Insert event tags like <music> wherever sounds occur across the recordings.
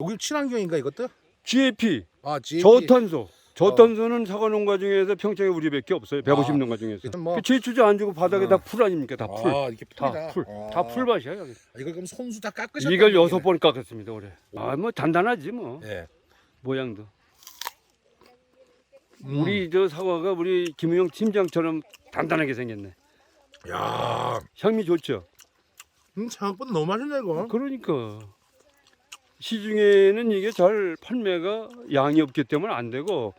여기 친환경인가 이것도? GAP 아, GAP. 저탄소. 저탄소는 사과 농가 중에서 평창에 우리밖에 없어요. 150 아, 농가 중에서. 일단 뭐- 그 제초제 안 주고 바닥에 어. 다풀 아닙니까? 다 풀. 아, 이렇게 다 풀이다. 풀. 아. 다 풀밭이야 여기. 이걸 그럼 손수 다 깎으셨다. 이걸 여섯 번 깎았습니다 올해. 아뭐 단단하지 뭐 예. 모양도. 음. 우리 저 사과가 우리 김우영 팀장처럼 단단하게 생겼네. 야, 향미 좋죠. 음, 생각보다 너무 맛있네 이거. 그러니까 시중에는 이게 잘 판매가 양이 없기 때문에 안 되고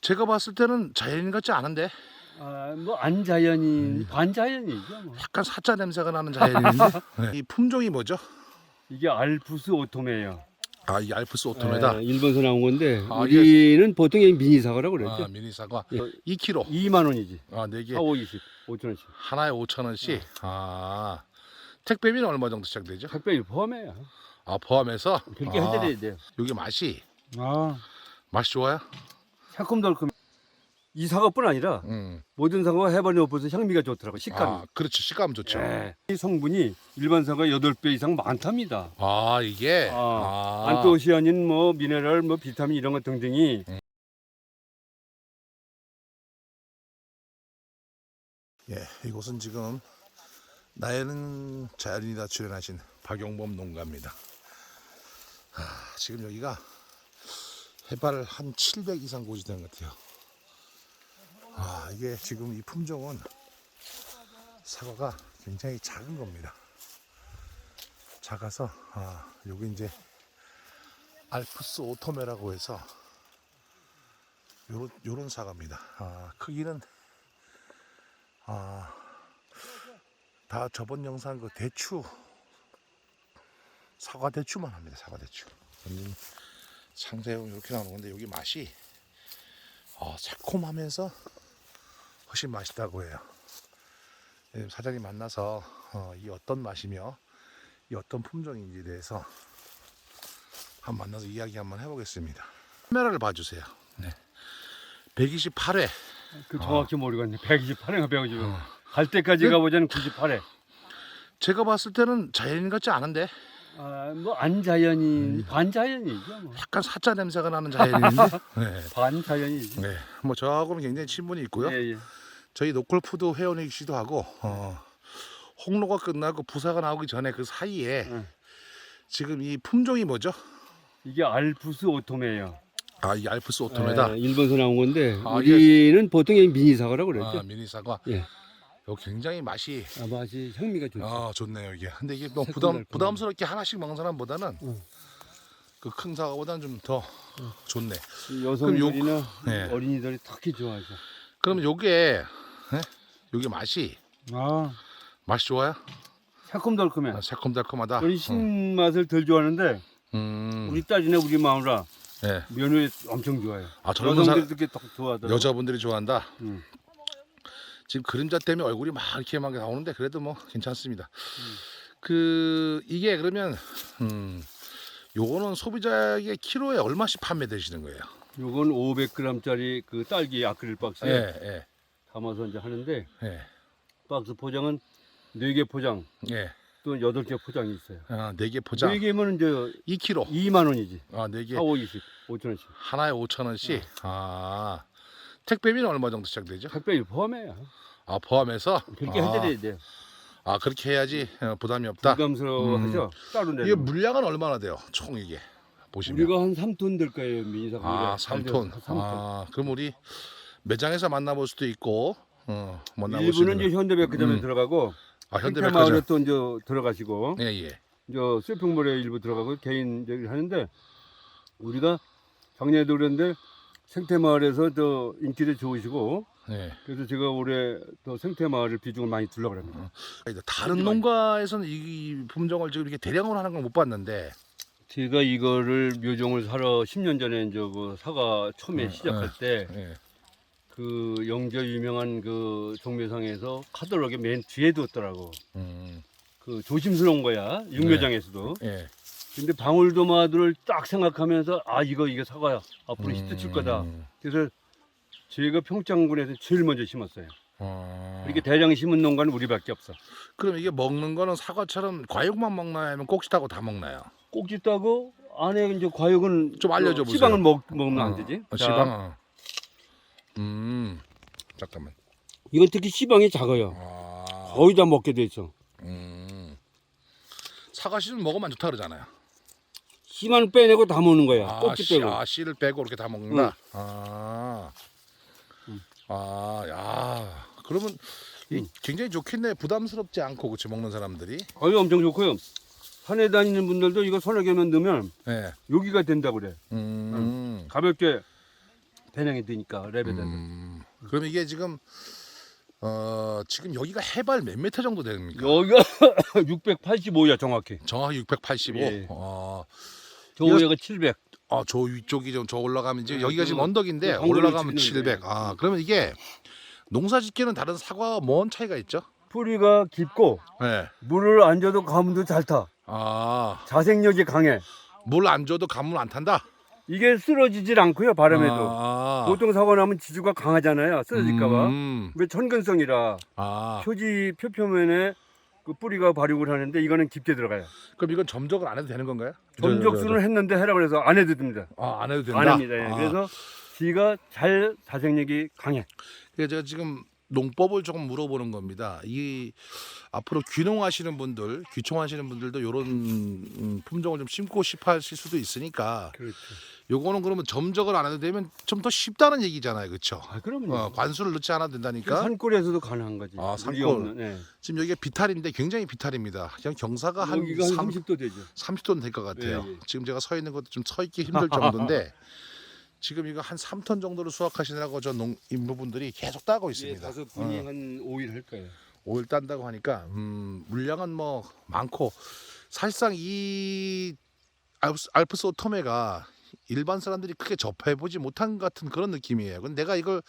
제가 봤을 때는 자연인 같지 않은데 아, 뭐 안자연인 반자연이죠. 뭐. 약간 사자 냄새가 나는 자연인인데 <laughs> 네. 이 품종이 뭐죠? 이게 알프스 오토메예요. 아, 이 알프스 오토메다. 예, 일본에서 나온 건데 아, 우리는 보통 이 미니 사과라고 그랬죠. 아, 미니 사과 예. 2kg. 2만 원이지. 아, 4개. 4, 5, 20, 5천 원씩. 하나에 5천 원씩. 아. 택배비는 얼마 정도 시작되죠? 택배 포함해요. 아, 포함해서 그렇게 아, 해드려야 돼요. 여기 맛이 아, 맛이 좋아요? 새콤달콤. 이 사과뿐 아니라 음. 모든 사과가 해발이 높아서 향미가 좋더라고 식감이. 아, 그렇죠. 식감 좋죠. 예. 이 성분이 일반 사과 8배 이상 많답니다. 아, 이게 아, 아. 안토시아닌 뭐 미네랄 뭐 비타민 이런 것 등등이 예, 이곳은 지금 나에는 자연이다 출연하신 박용범 농가입니다. 아, 지금 여기가 해발 한 700 이상 고지된 것 같아요. 아, 이게 지금 이 품종은 사과가 굉장히 작은 겁니다. 작아서 아, 여기 이제 알프스 오토메라고 해서 요런 요런 사과입니다. 아, 크기는 아, 다 저번 영상 그 대추 사과 대추만 합니다. 사과 대추. 완전 상세형 이렇게 나오는 건데 여기 맛이 어, 새콤하면서 훨씬 맛있다고 해요. 예, 사장님 만나서 어, 이 어떤 맛이며 이 어떤 품종인지에 대해서 한번 만나서 이야기 한번 해보겠습니다. 카메라를 봐주세요. 네. 128회 그 정확히 모르겠네. 128회가 150회. 어. 갈 때까지 네. 가보자는 98회. 제가 봤을 때는 자연인 같지 않은데 아, 뭐 안자연인 반자연이죠. 뭐. 약간 사자 냄새가 나는 자연인인데 <laughs> 네. 반자연이지. 네. 뭐 저하고는 굉장히 친분이 있고요. 예, 예. 저희 노컬푸드 회원이시기도 하고 어, 홍로가 끝나고 부사가 나오기 전에 그 사이에 응. 지금 이 품종이 뭐죠? 이게 알프스 오토메예요. 아, 이 알프스 오토메다. 예, 일본에서 나온 건데 아, 우리는 보통 이 미니 사과라고 그랬죠. 아, 미니 사과. 예. 이거 굉장히 맛이 아, 맛이 향미가 좋죠. 아, 좋네요, 이게. 근데 이게 뭐 부담. 부담스럽게 하나씩 먹는 사람보다는 응. 그 큰 사과보다는 좀 더 좋네. 이 여성들이나 네. 어린이들이 특히 좋아하죠. 그럼 요게 예? 요게 맛이 아, 맛이 좋아요? 새콤달콤해. 아, 새콤달콤하다. 신맛을 덜 좋아하는데 음. 우리 딸이나 우리 마누라 예. 면을 엄청 좋아해요. 아, 젊은 사 여성들이 특히 더 좋아하더라고. 여자분들이 좋아한다. 음. 지금 그림자 때문에 얼굴이 막 이렇게 막 나오는데 그래도 뭐 괜찮습니다. 음. 그 이게 그러면 음 요거는 소비자에게 키로에 얼마씩 판매되시는 거예요? 요건 500g짜리 그 딸기 아크릴 박스에 예, 예, 담아서 이제 하는데 예, 박스 포장은 4개 포장 예. 또 8개 포장이 있어요. 아, 네개 포장 4개면 이제 2kg. 2만 원이지. 아, 네 개. 4, 5, 20, 5천 원씩. 하나에 5천 원씩. 아. 택배비는 얼마 정도 시작되죠? 택배 포함해요. 아, 포함해서 그렇게 아, 해드려야 돼요. 아, 그렇게 해야지 어, 부담이 없다. 부담스러워하죠. 따로 내는 이게 거. 물량은 얼마나 돼요? 총 이게 보시면. 우리가 한 3톤 될 거예요. 미니사가. 아, 우리가 잘 3톤. 돼서 3톤. 아, 그럼 우리 매장에서 만나볼 수도 있고, 어, 만나볼 수 일부는 있는. 이제 현대백화점에 음. 들어가고 아, 현대마을에. 또 이제 들어가시고 예, 예. 이제 쇼핑몰에 일부 들어가고 개인 저기 하는데 우리가 작년에도 그랬는데 생태마을에서 더 인기도 좋으시고 예. 그래서 제가 올해 또 생태마을을 비중을 많이 두려고 합니다. 이제 다른 농가에서는 이 품종을 지금 이렇게 대량으로 하는 걸 못 봤는데, 제가 이거를 묘종을 사러 10년 전에 이제 그 사과 처음에 음, 시작할 때 예. 그 영저 유명한 그 종묘상에서 카talog에 맨 뒤에 뒀더라고. 음, 그 조심스러운 거야 육묘장에서도. 예. 근데 방울도마도를 딱 생각하면서 아 이거 이거 사과야 앞으로 음. 히트 칠 거다. 그래서 제가 평창군에서 제일 먼저 심었어요. 어. 이렇게 대량 심은 농가는 우리밖에 없어. 그럼 이게 먹는 거는 사과처럼 과육만 먹나요? 아니면 꼭지 따고 다 먹나요? 꼭지 따고 안에 이제 과육은 좀 알려줘 보세요. 시방을 먹, 먹으면 안 되지. 어, 자, 시방. 어. 음. 잠깐만. 이건 특히 시방이 작아요. 아. 거의 다 먹게 돼 있어. 음. 사과 씨는 먹으면 안 좋다 그러잖아요. 씨만 빼내고 다 먹는 거야. 아, 꼭지 씨, 빼고. 아, 씨를 빼고 이렇게 다 먹는다. 아. 아, 야. 그러면 이 굉장히 좋겠네. 부담스럽지 않고 그치 먹는 사람들이. 아유 엄청 좋고요. 산에 다니는 분들도 이거 서너 개만 넣으면 예. 여기가 된다 그래. 음. 가볍게 배낭이 되니까 랩에다. 음. 그럼 이게 지금 어, 지금 여기가 해발 몇 미터 정도 됩니까? 여기가 <laughs> 685야 정확히. 정확히 685. 예. 어. 저 이거- 위에가 700. 아, 저 위쪽이 좀 저 올라가면 이제 네, 여기가 지금 그- 언덕인데 그 엉덩이 올라가면 치는데. 700. 아, 그러면 이게 농사 짓기는 다른 사과와 뭔 차이가 있죠? 뿌리가 깊고 네. 물을 안 줘도 가물도 잘 타. 아, 자생력이 강해. 물 안 줘도 가물 안 탄다. 이게 쓰러지질 않고요 바람에도. 아, 보통 사과 나면 지주가 강하잖아요. 쓰러질까봐. 음, 왜 천근성이라 아, 표지 표표면에 그 뿌리가 발육을 하는데 이거는 깊게 들어가요. 그럼 이건 점적을 안 해도 되는 건가요? 점적수는 했는데 해라 그래서 안 해도 됩니다. 아, 안 해도 된다. 안 합니다. 예. 아, 그래서 지가 잘 자생력이 강해. 그래서 제가 지금 농법을 조금 물어보는 겁니다. 이 앞으로 귀농하시는 분들, 귀촌하시는 분들도 이런 품종을 좀 심고 싶어하실 수도 있으니까 그렇죠. 요거는 그러면 점적을 안 해도 되면 좀 더 쉽다는 얘기잖아요, 그렇죠? 아 그럼요. 어, 관수를 넣지 않아도 된다니까. 산골에서도 가능한 거지. 아, 산골. 예. 지금 여기가 비탈인데 굉장히 비탈입니다. 그냥 경사가 한 한 3, 30도 되죠. 30톤 될것 같아요. 예, 예. 지금 제가 서 있는 것도 좀 서 있기 힘들 정도인데 <laughs> 지금 이거 한 3톤 정도를 수확하시느라고 저 농 인부분들이 계속 따고 예, 있습니다. 다섯 분이 어. 한 5일 할 거예요. 오일 딴다고 하니까 음, 물량은 뭐 많고 사실상 이 알프스, 알프스 오토메가 일반 사람들이 크게 접해보지 못한 것 같은 그런 느낌이에요. 근데 내가 이걸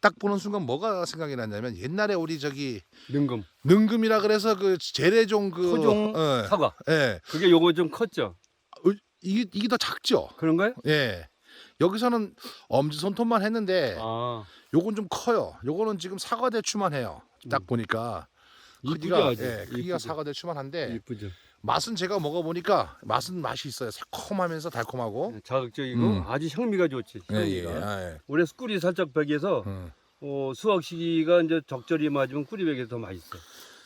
딱 보는 순간 뭐가 생각이 났냐면 옛날에 우리 저기 능금, 능금이라 그래서 그 재래종 그 토종 예, 사과. 예. 그게 요거 좀 컸죠. 어, 이게 이게 더 작죠. 그런가요? 예. 여기서는 엄지 손톱만 했는데 아, 요건 좀 커요. 요거는 지금 사과 대추만 해요. 딱 음. 보니까 이쁘죠, 크기가 아주. 예, 크기가 이쁘죠. 사과 대추만 한데 이쁘죠. 맛은 제가 먹어 보니까 맛은 맛이 있어요. 새콤하면서 달콤하고. 예, 자극적이고 음. 아주 향미가 좋지. 예, 예, 향미가. 예. 올해 꿀이 살짝 백해서 음. 어, 수확 시기가 이제 적절히 맞으면 꿀이 백이 더 맛있어.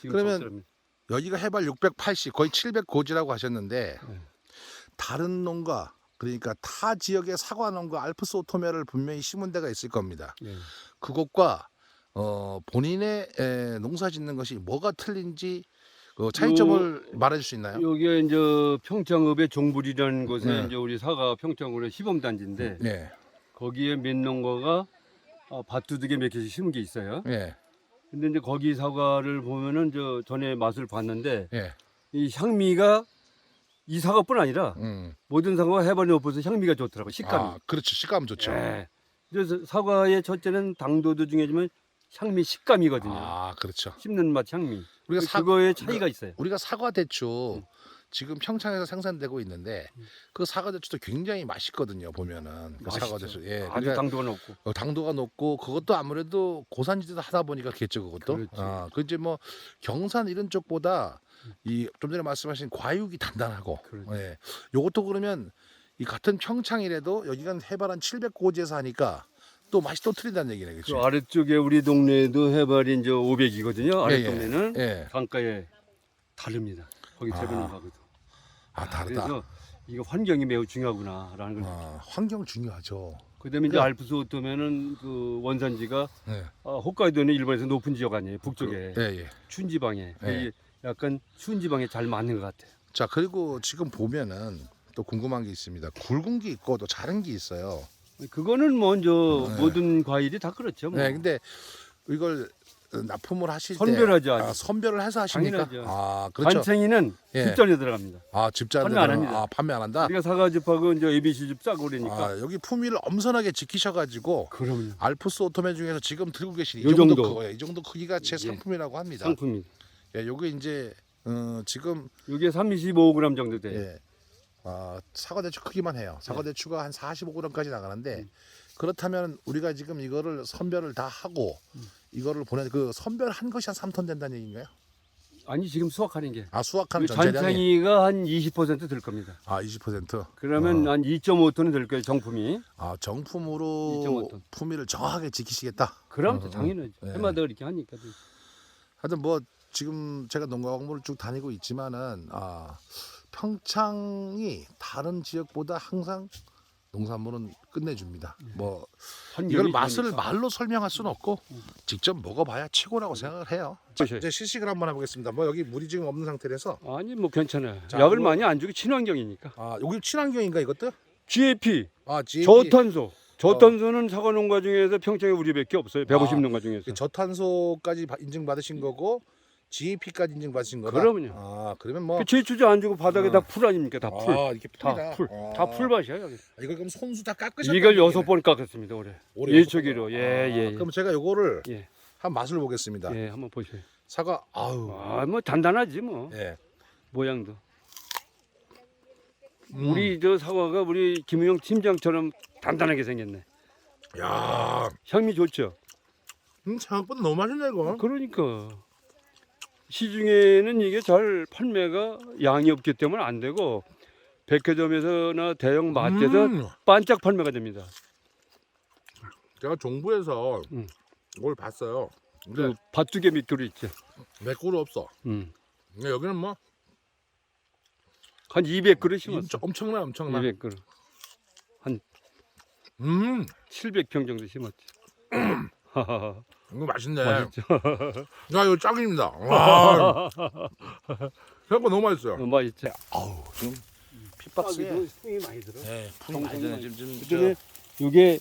지금 그러면 적절합니다. 여기가 해발 680 거의 700 고지라고 하셨는데 네. 다른 농가 그러니까 타 지역의 사과 농가 알프스 오토메를 분명히 심은 데가 있을 겁니다. 예. 그것과 어, 본인의 에, 농사 짓는 것이 뭐가 틀린지 그 차이점을 말해줄 수 있나요? 여기에 이제 평창읍의 종불이라는 곳에 네. 이제 우리 사과 평창읍의 시범 단지인데 네, 거기에 민농가가 어, 밭두둑에 몇 개씩 심은 게 있어요. 예, 근데 이제 거기 사과를 보면은 저 전에 맛을 봤는데 예, 이 향미가 이 사과뿐 아니라 음, 모든 사과가 해발이 높아서 향미가 좋더라고 식감이. 아, 그렇죠. 식감 좋죠. 예. 그래서 사과의 첫째는 당도도 중요하지만 향미 식감이거든요. 아, 그렇죠. 씹는 맛 향미. 우리가 사, 그거에 차이가 있어요. 우리가 사과 대추 지금 평창에서 생산되고 있는데 그 사과 대추도 굉장히 맛있거든요. 보면은 그 사과 맛있죠. 대추, 예, 아주 그러니까 당도가 높고. 어, 당도가 높고 그것도 아무래도 고산지대도 하다 보니까 겠죠 그것도. 그렇지. 아, 그 이제 뭐 경산 이런 쪽보다 이 좀 전에 말씀하신 과육이 단단하고, 그렇지. 예, 요것도 그러면 이 같은 평창이라도 여기가 해발 한 700고지에서 하니까 또 맛이 또 틀린다는 얘기네, 그 그렇죠? 아래쪽에 우리 동네도 해발이 이제 500이거든요. 아래 예, 예. 동네는 예, 강가에 다릅니다. 거기 아. 대변인 가거든. 아 다르다. 그래서 이거 환경이 매우 중요하구나라는 걸. 아, 환경 중요하죠. 그다음에 이제 그래. 알프스 오토면은 그 원산지가 네. 아, 홋카이도는 일본에서 높은 지역 아니에요. 북쪽에 예, 예. 추운 지방에 예. 이 약간 추운 지방에 잘 맞는 것 같아요. 자 그리고 지금 보면은 또 궁금한 게 있습니다. 굵은 게 있고 또 자른 게 있어요. 그거는 먼저 네. 모든 과일이 다 그렇죠. 뭐. 네, 근데 이걸 납품을 하실 선별하죠, 때. 아, 선별을 해서 하십니까? 당연하죠. 아 그렇죠. 관챙이는 예. 집전에 들어갑니다. 아 집자들 판매 안 합니다. 아 판매 안 한다. 우리가 사과즙하고 이제 ABC즙 짜고 그러니까. 아 여기 품위를 엄선하게 지키셔가지고 그럼요. 알프스 오토메 중에서 지금 들고 계신 이 요 정도, 정도. 크- 예, 이 정도 크기가 제 예. 상품이라고 합니다. 상품입니다. 예, 요게 이제 어, 지금 이게 35g 정도 돼요. 예. 아, 사과 대추 크기만 해요. 사과 대추가 한 45g까지 나가는데 그렇다면 우리가 지금 이거를 선별을 다 하고 이거를 보내 그 선별한 것이 한 3톤 된다는 얘기인가요? 아니 지금 수확하는 게 아 수확하는 이 전체량이 잔챙이가 한 20%될 겁니다. 아 20%. 그러면 한 2.5톤은 될 거예요 정품이. 아2.5 정품으로 톤. 품위를 정확하게 지키시겠다. 그럼 어, 또 어. 당연하지. 네. 해마다 이렇게 하니까. 하여튼 뭐 지금 제가 농가 공부를 쭉 다니고 있지만은 아 평창이 다른 지역보다 항상 농산물은 끝내줍니다. 뭐 환경이 이걸 맛을 좋으니까. 말로 설명할 수는 없고 직접 먹어봐야 최고라고 생각을 해요. 자, 그치. 이제 시식을 한번 해보겠습니다. 뭐 여기 물이 지금 없는 상태라서 아니 뭐 괜찮아요. 자, 약을 뭐- 많이 안 주고 친환경이니까. 아 여기 친환경인가 이것도? GAP 아 GAP 저탄소. 저탄소는 사과 농가 중에서 평창에 우리밖에 없어요. 150 아, 농가 중에서. 그 저탄소까지 바- 인증받으신 거고 GAP까지 인증받으신 거다. 그럼요. 아 그러면 뭐그 제초제 안 주고 바닥에 어. 다풀 아닙니까? 다 풀. 아, 이렇게 풀이다. 다 풀. 아. 다 풀밭이야 여기. 이걸 그럼 손수 다 깎으셨다. 이걸 여섯 번 깎았습니다 올해. 올해 예초기로. 여섯 예, 번. 아, 예, 예. 그럼 제가 요거를 예. 한 맛을 보겠습니다. 예, 한번 보세요. 사과 아우. 아, 뭐 단단하지 뭐. 예. 모양도. 음. 우리 저 사과가 우리 김우영 팀장처럼 단단하게 생겼네. 야, 향미 좋죠. 음, 생각보다 너무 맛있네 이거. 그러니까 시중에는 이게 잘 판매가 양이 없기 때문에 안 되고 백화점에서나 대형 마트에서 음, 반짝 판매가 됩니다. 제가 종부에서 음. 이걸 봤어요. 그 근데 밭두개 밑으로 있죠. 맥구는 없어. 음. 근데 여기는 뭐 한 200그릇 심었어. 엄청, 엄청나 엄청나. 200그릇. 음, 700평 정도 심었지. <clears throat> 이거 맛있네. 맛있죠. <laughs> 야, 이거 짱입니다. 와, <laughs> 생각보다 너무 맛있어요. 어, 맛있죠. 아우, 지금 pit박스에 숨이 많이 들어. 네, 정성이 많이. 많이 지금 지금 그다음에 이게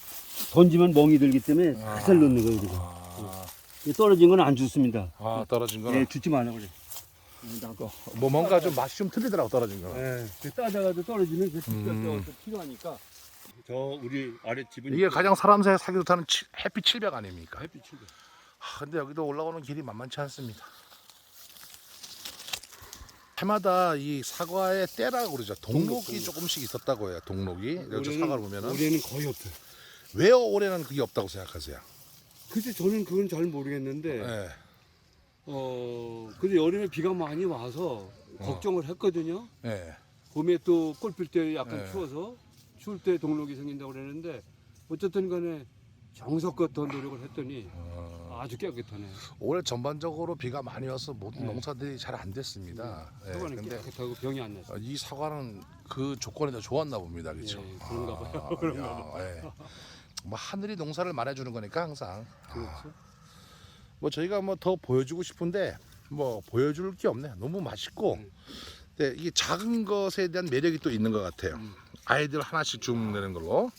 던지면 멍이 들기 때문에 아. 살살 넣는 거예요. 우리가. 아, 이게 떨어진 건 안 좋습니다. 아 떨어진 예, 거는 주지 말라 그래. 뭐 뭔가 좀 맛이 좀 틀리더라고 떨어진 거는. 예, 그 따다가도 떨어지면 그 진짜 음. 또 필요하니까. 저 우리 아래 집은 이게 가장 사람 사이 살기 좋다는 치- 햇빛 700 아닙니까? 햇빛이 아, 근데 여기도 올라오는 길이 만만치 않습니다. 해마다 이 사과의 때라고 그러죠. 동록이 조금씩 있었다고 해요. 동록이. 여기 사과를 보면은 올해는 거의 없어요. 왜 올해는 그게 없다고 생각하세요? 글쎄 저는 그건 잘 모르겠는데 네. 어 근데 여름에 비가 많이 와서 걱정을 했거든요. 네. 봄에 또 꽃필 때 약간 네. 추워서 추울 때 동록이 생긴다고 그랬는데 어쨌든 간에 정석껏 더 노력을 했더니 어, 아주 깨끗하네. 올해 전반적으로 비가 많이 와서 모든 네. 농사들이 잘 안 됐습니다. 네, 사과는 근데 깨끗하고 병이 안 났어. 어, 이 사과는 그 조건이 더 좋았나 봅니다. 그렇죠? 예, 그런가 봐요. 아, <laughs> 그런가 야, 예. 뭐 하늘이 농사를 말해주는 거니까 항상. 그렇죠. 뭐 저희가 뭐 더 보여주고 싶은데 뭐 보여줄 게 없네. 너무 맛있고. 음. 근데 이게 작은 것에 대한 매력이 또 있는 것 같아요. 음. 아이들 하나씩 주문되는 걸로.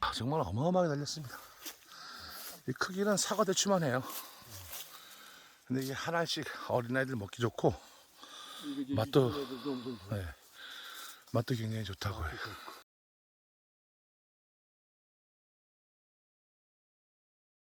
아, 정말 어마어마하게 달렸습니다. 이 크기는 사과 대추만 해요. 근데 이게 하나씩 어린아이들 먹기 좋고 맛도- 네. 맛도 굉장히 좋다고 해요.